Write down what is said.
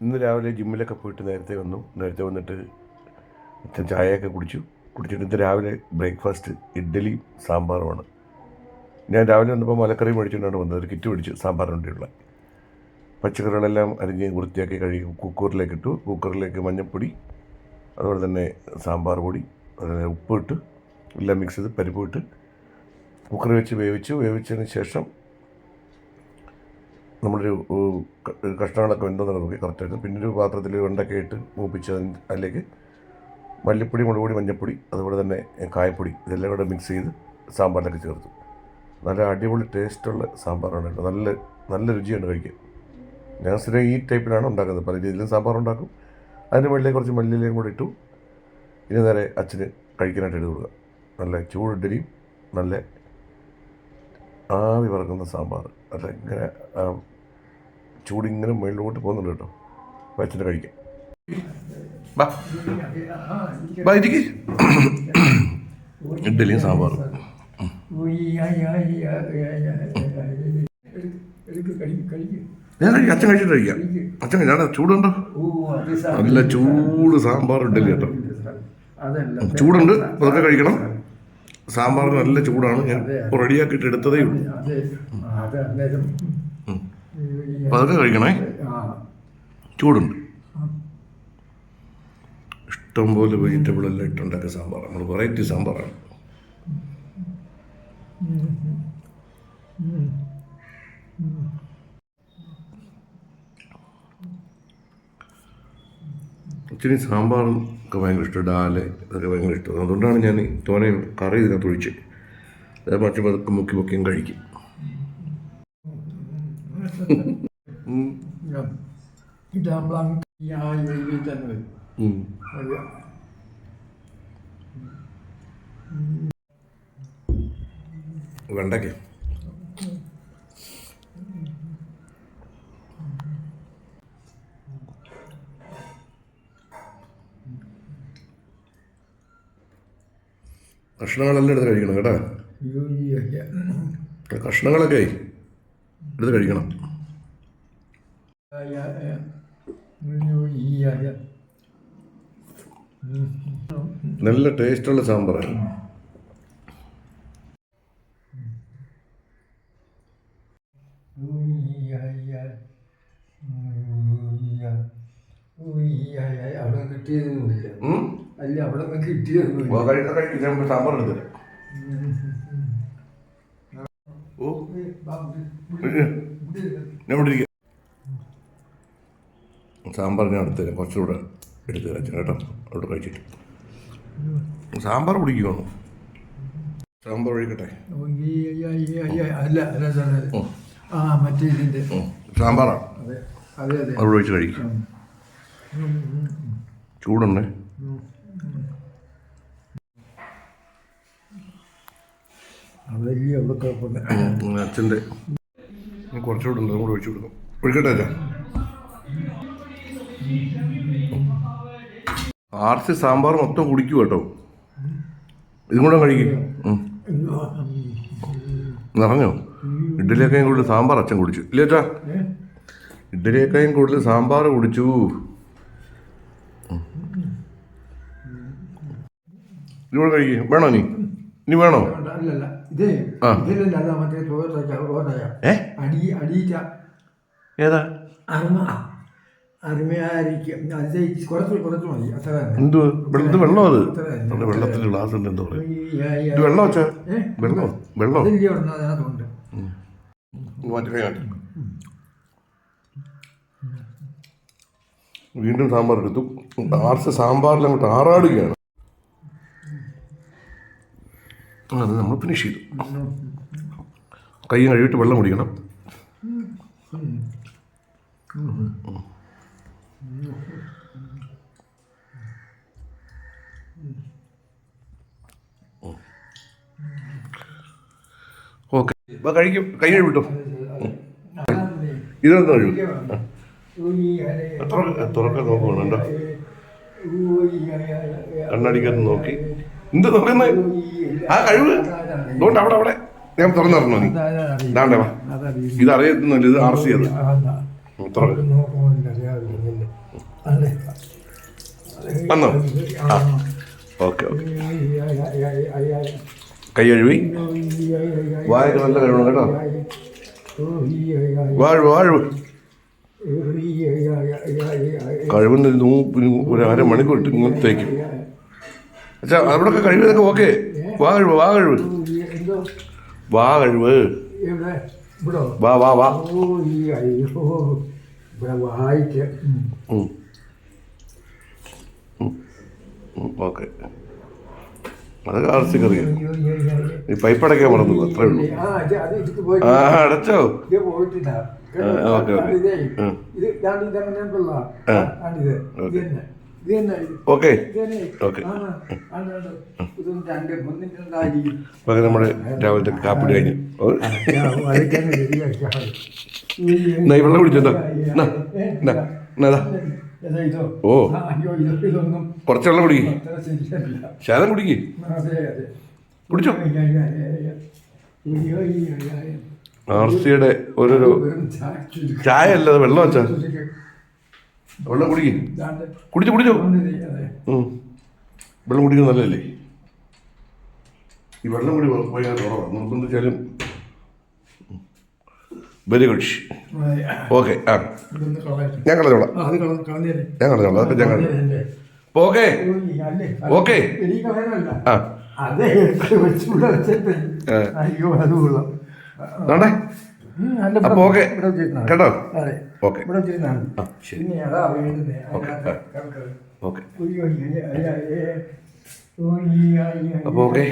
ഇന്ന് രാവിലെ ജിമ്മിലൊക്കെ പോയിട്ട് നേരത്തെ വന്നു. നേരത്തെ വന്നിട്ട് ചായയൊക്കെ കുടിച്ചു. കുടിച്ചിട്ട് ഇന്ന് രാവിലെ ബ്രേക്ക്ഫാസ്റ്റ് ഇഡ്ഡലിയും സാമ്പാറുമാണ്. ഞാൻ രാവിലെ വന്നപ്പോൾ മലക്കറി മേടിച്ചുകൊണ്ടാണ് വന്നത്. ഒരു കിറ്റ് മേടിച്ചു സാമ്പാറിനുണ്ടിയുള്ള പച്ചക്കറികളെല്ലാം അരിഞ്ഞ് വൃത്തിയാക്കി കഴുകി കുക്കറിലേക്ക് ഇട്ടു കുക്കറിലേക്ക് മഞ്ഞൾപ്പൊടി അതുപോലെ തന്നെ സാമ്പാർ പൊടി അതുപോലെ ഉപ്പിട്ട് എല്ലാം മിക്സ് ചെയ്ത് പരിപ്പ് ഇട്ട് കുക്കറിൽ വെച്ച് വേവിച്ചു. വേവിച്ചതിന് ശേഷം നമ്മളൊരു കഷ്ണങ്ങളൊക്കെ വെന്തോന്നൊക്കെ നോക്കി കറക്റ്റായിട്ട് പിന്നെ ഒരു പാത്രത്തിൽ വെണ്ടയ്ക്ക ഇട്ട് മൂപ്പിച്ച് അതിലേക്ക് മല്ലിപ്പൊടി മുളക് പൊടി മഞ്ഞൾപ്പൊടി അതുപോലെ തന്നെ കായപ്പൊടി ഇതെല്ലാം കൂടെ മിക്സ് ചെയ്ത് സാമ്പാറിലൊക്കെ ചേർത്തു. നല്ല അടിപൊളി ടേസ്റ്റുള്ള സാമ്പാറാണ് നല്ല നല്ല രുചിയുണ്ട് കഴിക്കാൻ. ഞാൻ സ്ഥിരം ഈ ടൈപ്പിലാണ് ഉണ്ടാക്കുന്നത്. പല രീതിയിലും സാമ്പാർ ഉണ്ടാക്കും. അതിന് മുകളിലേക്ക് കുറച്ച് മല്ലിയിലേയും കൂടെ ഇട്ടു. ഇനി നേരെ അച്ഛന് കഴിക്കാനായിട്ട് എടുത്ത് കൊടുക്കുക. നല്ല ചൂട് ഇഡ്ഡലിയും നല്ല ആവി പറക്കുന്ന സാമ്പാർ. ആ, ചൂടിങ്ങനെ മുകളിലോട്ട് പോകുന്നുണ്ട് കേട്ടോ. അച്ഛന് കഴിക്കാം ഇഡ്ഡലിയും സാമ്പാറും. ഞാൻ അച്ഛൻ കഴിച്ചിട്ട് കഴിക്കാം. അച്ഛൻ ഞാൻ ചൂടുണ്ടോ? നല്ല ചൂട് സാമ്പാർ ഇഡ്ഡലി കേട്ടോ. ചൂടുണ്ട്. അതൊക്കെ കഴിക്കണം. സാമ്പാറിന് നല്ല ചൂടാണ്. ഞാൻ റെഡിയാക്കിയിട്ട് എടുത്തതേ ഉള്ളൂ. അതൊക്കെ കഴിക്കണേ. ചൂടുണ്ട്. ഇഷ്ടംപോലെ വെജിറ്റബിൾ എല്ലാം ഇട്ടുണ്ടാക്കിയ സാമ്പാർ നമ്മൾ വെറൈറ്റി സാമ്പാറാണ്. ഇച്ചിരി സാമ്പാറും ഒക്കെ ഭയങ്കര ഇഷ്ടം. ഡാൽ ഇതൊക്കെ ഭയങ്കര ഇഷ്ടമാണ് അതുകൊണ്ടാണ് ഞാൻ തോനെ കറി ഇതിനകത്ത് ഒഴിച്ച്. മറ്റു പതുക്കെ മുക്കി മുക്കിയും കഴിക്കും. ഇതാകുമ്പോൾ ആ രീതിയിൽ തന്നെ വരും വെണ്ടയ്ക്ക. കഷ്ണങ്ങളെല്ലാം എടുത്ത് കഴിക്കണം കേട്ടോ. കഷ്ണങ്ങളൊക്കെ എടുത്ത് കഴിക്കണം. നല്ല ടേസ്റ്റുള്ള സാമ്പാറാണ് അവിടെ കിട്ടിയതൊന്നുമില്ല? അല്ല അവിടെ കിട്ടിയതൊന്നുമില്ല. സാമ്പാർ എടുത്ത് ഇവിടെ ഇരിക്കാം. സാമ്പാർ ഞാൻ എടുത്ത് തരാം കുറച്ചുകൂടെ എടുത്ത് തരാം കേട്ടോ. അവിടെ കഴിച്ചിട്ട്. സാമ്പാർ പിടിക്കുമോ സാമ്പാർ ഒഴിക്കട്ടെ. അല്ല അല്ല സാറേ ആ മറ്റേ ഇതിന്റെ ഉം. സാമ്പാറാണ് അതെ അതെ അവിടെ ഒഴിച്ച് കഴിക്കും. ചൂടുണ്ടേ. വലിയ അച്ഛന്റെ കുറച്ചുകൂടെ ഉണ്ട് അതുകൂടെ ഒഴിച്ചു കൊടുക്കും. ഒഴിക്കട്ടെ അല്ല ആർ സി സാമ്പാർ മൊത്തം കുടിക്കും കേട്ടോ. ഇതും കൂടെ കഴിക്കും. നിറഞ്ഞോ ഇഡ്ഡലിയൊക്കെ കൂടുതൽ സാമ്പാർ അച്ഛൻ കുടിച്ചു. ഇല്ലേറ്റാ ഇഡ്ഡലിയൊക്കെയും കൂടുതൽ സാമ്പാർ കുടിച്ചു. ഇതുകൂടെ കഴിക്കും. വേണോ നീ? ഇനി വേണോ? അല്ലല്ല ഇതേ. ഇതിലല്ല മറ്റേ ഏതാ? അറുമ. അറുമയായിരിക്കും. അത് കുറച്ച് കുറച്ച് മതി. അത്ര തന്നെ. എന്ത് വെള്ളത്തിൽ വെള്ളം അത്? ഗ്ലാസ് ഉണ്ട് എന്താ പറയുക ഇത് വെള്ളം വെച്ചാ? വെള്ളം? വെള്ളം? അതിനകത്തുണ്ട് വീണ്ടും. സാമ്പാർ എടുത്തു. ആർസ് സാമ്പാറിൽ അങ്ങോട്ട് ആറാടുകയാണ് ആ, അത് നമ്മൾ ഫിനിഷ് ചെയ്തു. കൈ കഴുകിയിട്ട് വെള്ളം കുടിക്കണം. ഓക്കെ. കഴിക്കും. കൈ കഴുകിട്ടോ? ഇതെന്താ കഴുകും? എത്ര എത്ര നോക്കുന്നുണ്ടോ കണ്ണടിക്കാൻ നോക്കി. എന്ത് തുറന്ന്? ആ കഴിവ്? അതുകൊണ്ട് അവിടെ അവിടെ. ഞാൻ തുറന്നു തരണോ നീ. ഇതാണ്ടേ വാ. ഇത് അറിയത്തുന്നില്ല ഇത് ആർ സി അത്. വന്നോ? ആ. Okay okay. കൈ കഴുകി വായൊക്കെ നല്ല കഴിവണം കേട്ടോ. വാഴു വാഴു. കഴിവുന്ന ഒരു അരമണിക്കൂർ ഇട്ട് ഇങ്ങനെ തേക്കും. അച്ഛാ അവിടെയൊക്കെ കഴിവതൊക്കെ ഓക്കെ. വാ കഴിവ് വാ കഴിവ്. വാ കഴിവ്. വാ വാ വാ. ഓക്കെ. അതൊക്കെ ആർസിക്കറിയാം അറിയാം. ഈ പൈപ്പ് അടയ്ക്കാൻ മറന്നു അത്രേ ഉള്ളൂ. ആ അത് അടച്ചോ. Okay, okay. ഓക്കേ. ഓക്കെ രാവിലത്തെ കാപ്പിടി കഴിഞ്ഞു. എന്നാ വെള്ളം കുടിച്ചോ? ഓ. കുറച്ച് വെള്ളം കുടിക്ക് ശാലം കുടിക്ക്. കുടിച്ചോ. ആർ സിയുടെ ഓരോരോ ചായ അല്ലാതെ അല്ല വെള്ളം വെച്ചാ ചുരുക്കം. വെള്ളം കുടിക്കും. കുടിച്ചു കുടിച്ചോ. വെള്ളം കുടിക്കുന്നത് നല്ലല്ലേ ഈ വെള്ളം കൂടി പോയി കുറവാണ് നിർബന്ധിച്ചാലും വെരി ഗുഡ്. ഓക്കെ ആ. ഞാൻ കളഞ്ഞോളാം. ഞാൻ കളഞ്ഞോളാം. അതൊക്കെ ഞാൻ കളഞ്ഞു. Okay okay. ആ. അതെ. അയ്യോ അത് കൊള്ളാം. അപ്പോൾ ഓക്കെ. കേട്ടോ? ഓക്കെ. പിന്നെ അതാ വീഴുന്നേ. ഓക്കേ. ഓക്കെ. അപ്പോൾ ഓക്കെ.